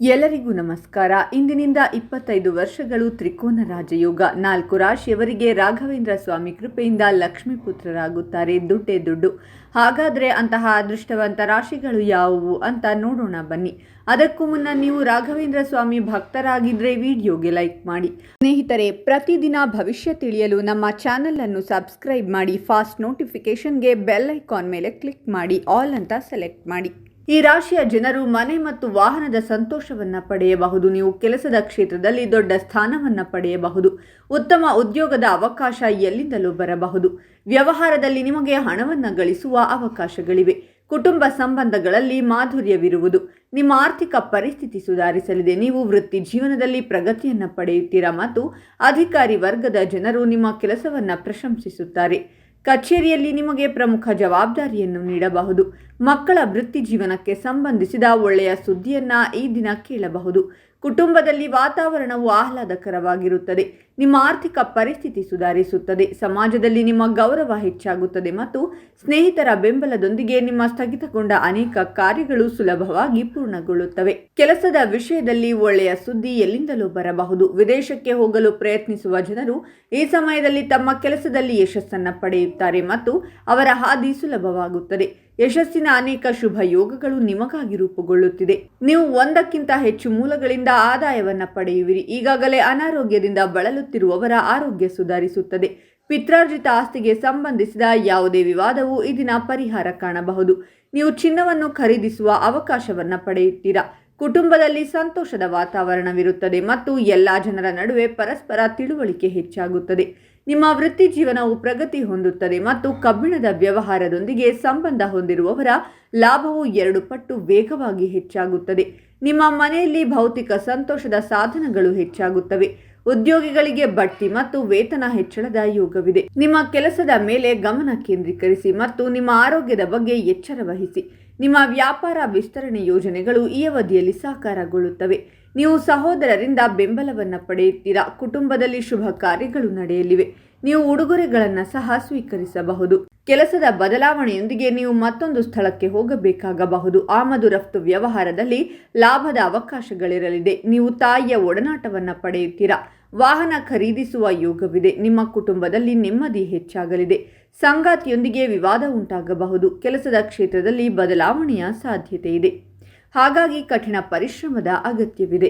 ಎಲ್ಲರಿಗೂ ನಮಸ್ಕಾರ. ಇಂದಿನಿಂದ ಇಪ್ಪತ್ತೈದು ವರ್ಷಗಳು ತ್ರಿಕೋನ ರಾಜಯೋಗ. ನಾಲ್ಕು ರಾಶಿಯವರಿಗೆ ರಾಘವೇಂದ್ರ ಸ್ವಾಮಿ ಕೃಪೆಯಿಂದ ಲಕ್ಷ್ಮೀ ಪುತ್ರರಾಗುತ್ತಾರೆ. ದುಡ್ಡೇ ದುಡ್ಡು. ಹಾಗಾದರೆ ಅಂತಹ ಅದೃಷ್ಟವಂತ ರಾಶಿಗಳು ಯಾವುವು ಅಂತ ನೋಡೋಣ ಬನ್ನಿ. ಅದಕ್ಕೂ ಮುನ್ನ ನೀವು ರಾಘವೇಂದ್ರ ಸ್ವಾಮಿ ಭಕ್ತರಾಗಿದ್ದರೆ ವಿಡಿಯೋಗೆ ಲೈಕ್ ಮಾಡಿ. ಸ್ನೇಹಿತರೆ, ಪ್ರತಿದಿನ ಭವಿಷ್ಯ ತಿಳಿಯಲು ನಮ್ಮ ಚಾನಲನ್ನು ಸಬ್ಸ್ಕ್ರೈಬ್ ಮಾಡಿ. ಫಾಸ್ಟ್ ನೋಟಿಫಿಕೇಷನ್ಗೆ ಬೆಲ್ ಐಕಾನ್ ಮೇಲೆ ಕ್ಲಿಕ್ ಮಾಡಿ. ಆಲ್ ಅಂತ ಸೆಲೆಕ್ಟ್ ಮಾಡಿ. ಈ ರಾಶಿಯ ಜನರು ಮನೆ ಮತ್ತು ವಾಹನದ ಸಂತೋಷವನ್ನು ಪಡೆಯಬಹುದು. ನೀವು ಕೆಲಸದ ಕ್ಷೇತ್ರದಲ್ಲಿ ದೊಡ್ಡ ಸ್ಥಾನವನ್ನು ಪಡೆಯಬಹುದು. ಉತ್ತಮ ಉದ್ಯೋಗದ ಅವಕಾಶ ಎಲ್ಲಿಂದಲೂ ಬರಬಹುದು. ವ್ಯವಹಾರದಲ್ಲಿ ನಿಮಗೆ ಹಣವನ್ನು ಗಳಿಸುವ ಅವಕಾಶಗಳಿವೆ. ಕುಟುಂಬ ಸಂಬಂಧಗಳಲ್ಲಿ ಮಾಧುರ್ಯವಿರುವುದು. ನಿಮ್ಮ ಆರ್ಥಿಕ ಪರಿಸ್ಥಿತಿ ಸುಧಾರಿಸಲಿದೆ. ನೀವು ವೃತ್ತಿ ಜೀವನದಲ್ಲಿ ಪ್ರಗತಿಯನ್ನು ಪಡೆಯುತ್ತೀರಾ ಮತ್ತು ಅಧಿಕಾರಿ ವರ್ಗದ ಜನರು ನಿಮ್ಮ ಕೆಲಸವನ್ನು ಪ್ರಶಂಸಿಸುತ್ತಾರೆ. ಕಚೇರಿಯಲ್ಲಿ ನಿಮಗೆ ಪ್ರಮುಖ ಜವಾಬ್ದಾರಿಯನ್ನು ನೀಡಬಹುದು. ಮಕ್ಕಳ ವೃತ್ತಿ ಜೀವನಕ್ಕೆ ಸಂಬಂಧಿಸಿದ ಒಳ್ಳೆಯ ಸುದ್ದಿಯನ್ನ ಈ ದಿನ ಕೇಳಬಹುದು. ಕುಟುಂಬದಲ್ಲಿ ವಾತಾವರಣವು ಆಹ್ಲಾದಕರವಾಗಿರುತ್ತದೆ. ನಿಮ್ಮ ಆರ್ಥಿಕ ಪರಿಸ್ಥಿತಿ ಸುಧಾರಿಸುತ್ತದೆ. ಸಮಾಜದಲ್ಲಿ ನಿಮ್ಮ ಗೌರವ ಹೆಚ್ಚಾಗುತ್ತದೆ ಮತ್ತು ಸ್ನೇಹಿತರ ಬೆಂಬಲದೊಂದಿಗೆ ನಿಮ್ಮ ಸ್ಥಗಿತಗೊಂಡ ಅನೇಕ ಕಾರ್ಯಗಳು ಸುಲಭವಾಗಿ ಪೂರ್ಣಗೊಳ್ಳುತ್ತವೆ. ಕೆಲಸದ ವಿಷಯದಲ್ಲಿ ಒಳ್ಳೆಯ ಸುದ್ದಿ ಎಲ್ಲಿಂದಲೂ ಬರಬಹುದು. ವಿದೇಶಕ್ಕೆ ಹೋಗಲು ಪ್ರಯತ್ನಿಸುವ ಜನರು ಈ ಸಮಯದಲ್ಲಿ ತಮ್ಮ ಕೆಲಸದಲ್ಲಿ ಯಶಸ್ಸನ್ನು ಪಡೆಯುತ್ತಾರೆ ಮತ್ತು ಅವರ ಹಾದಿ ಸುಲಭವಾಗುತ್ತದೆ. ಯಶಸ್ಸಿನ ಅನೇಕ ಶುಭ ಯೋಗಗಳು ನಿಮಗಾಗಿ ರೂಪುಗೊಳ್ಳುತ್ತಿದೆ. ನೀವು ಒಂದಕ್ಕಿಂತ ಹೆಚ್ಚು ಮೂಲಗಳಿಂದ ಆದಾಯವನ್ನು ಪಡೆಯುವಿರಿ. ಈಗಾಗಲೇ ಅನಾರೋಗ್ಯದಿಂದ ಬಳಲುತ್ತಿರುವವರ ಆರೋಗ್ಯ ಸುಧಾರಿಸುತ್ತದೆ. ಪಿತ್ರಾರ್ಜಿತ ಆಸ್ತಿಗೆ ಸಂಬಂಧಿಸಿದ ಯಾವುದೇ ವಿವಾದವು ಇದಿನ ದಿನ ಪರಿಹಾರ ಕಾಣಬಹುದು. ನೀವು ಚಿನ್ನವನ್ನು ಖರೀದಿಸುವ ಅವಕಾಶವನ್ನ ಪಡೆಯುತ್ತೀರಾ? ಕುಟುಂಬದಲ್ಲಿ ಸಂತೋಷದ ವಾತಾವರಣವಿರುತ್ತದೆ ಮತ್ತು ಎಲ್ಲ ಜನರ ನಡುವೆ ಪರಸ್ಪರ ತಿಳುವಳಿಕೆ ಹೆಚ್ಚಾಗುತ್ತದೆ. ನಿಮ್ಮ ವೃತ್ತಿ ಜೀವನವು ಪ್ರಗತಿ ಹೊಂದುತ್ತದೆ ಮತ್ತು ಕಬ್ಬಿಣದ ವ್ಯವಹಾರದೊಂದಿಗೆ ಸಂಬಂಧ ಹೊಂದಿರುವವರ ಲಾಭವು ಎರಡು ಪಟ್ಟು ವೇಗವಾಗಿ ಹೆಚ್ಚಾಗುತ್ತದೆ. ನಿಮ್ಮ ಮನೆಯಲ್ಲಿ ಭೌತಿಕ ಸಂತೋಷದ ಸಾಧನಗಳು ಹೆಚ್ಚಾಗುತ್ತವೆ. ಉದ್ಯೋಗಿಗಳಿಗೆ ಬಡ್ತಿ ಮತ್ತು ವೇತನ ಹೆಚ್ಚಳದ ಯೋಗವಿದೆ. ನಿಮ್ಮ ಕೆಲಸದ ಮೇಲೆ ಗಮನ ಕೇಂದ್ರೀಕರಿಸಿ ಮತ್ತು ನಿಮ್ಮ ಆರೋಗ್ಯದ ಬಗ್ಗೆ ಎಚ್ಚರ ವಹಿಸಿ. ನಿಮ್ಮ ವ್ಯಾಪಾರ ವಿಸ್ತರಣೆ ಯೋಜನೆಗಳು ಈ ಅವಧಿಯಲ್ಲಿ ಸಾಕಾರಗೊಳ್ಳುತ್ತವೆ. ನೀವು ಸಹೋದರರಿಂದ ಬೆಂಬಲವನ್ನು ಪಡೆಯುತ್ತೀರಾ? ಕುಟುಂಬದಲ್ಲಿ ಶುಭ ಕಾರ್ಯಗಳು ನಡೆಯಲಿವೆ. ನೀವು ಉಡುಗೊರೆಗಳನ್ನು ಸಹ ಸ್ವೀಕರಿಸಬಹುದು. ಕೆಲಸದ ಬದಲಾವಣೆಯೊಂದಿಗೆ ನೀವು ಮತ್ತೊಂದು ಸ್ಥಳಕ್ಕೆ ಹೋಗಬೇಕಾಗಬಹುದು. ಆಮದು ರಫ್ತು ವ್ಯವಹಾರದಲ್ಲಿ ಲಾಭದ ಅವಕಾಶಗಳಿರಲಿದೆ. ನೀವು ತಾಯಿಯ ಒಡನಾಟವನ್ನು ಪಡೆಯುತ್ತೀರಾ? ವಾಹನ ಖರೀದಿಸುವ ಯೋಗವಿದೆ. ನಿಮ್ಮ ಕುಟುಂಬದಲ್ಲಿ ನೆಮ್ಮದಿ ಹೆಚ್ಚಾಗಲಿದೆ. ಸಂಗಾತಿಯೊಂದಿಗೆ ವಿವಾದ ಉಂಟಾಗಬಹುದು. ಕೆಲಸದ ಕ್ಷೇತ್ರದಲ್ಲಿ ಬದಲಾವಣೆಯ ಸಾಧ್ಯತೆ ಇದೆ. ಹಾಗಾಗಿ ಕಠಿಣ ಪರಿಶ್ರಮದ ಅಗತ್ಯವಿದೆ.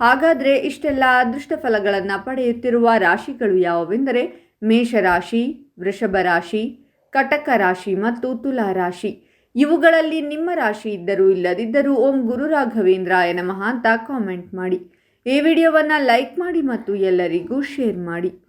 ಹಾಗಾದರೆ ಇಷ್ಟೆಲ್ಲ ಅದೃಷ್ಟ ಫಲಗಳನ್ನು ಪಡೆಯುತ್ತಿರುವ ರಾಶಿಗಳು ಯಾವುವೆಂದರೆ ಮೇಷರಾಶಿ ವೃಷಭ ರಾಶಿ, ಕಟಕ ರಾಶಿ ಮತ್ತು ತುಲಾ ರಾಶಿ. ಇವುಗಳಲ್ಲಿ ನಿಮ್ಮ ರಾಶಿ ಇದ್ದರೂ ಇಲ್ಲದಿದ್ದರೂ ಓಂ ಗುರು ರಾಘವೇಂದ್ರಾಯ ನಮಃ ಅಂತ ಕಾಮೆಂಟ್ ಮಾಡಿ. ಈ ವಿಡಿಯೋವನ್ನು ಲೈಕ್ ಮಾಡಿ ಮತ್ತು ಎಲ್ಲರಿಗೂ ಶೇರ್ ಮಾಡಿ.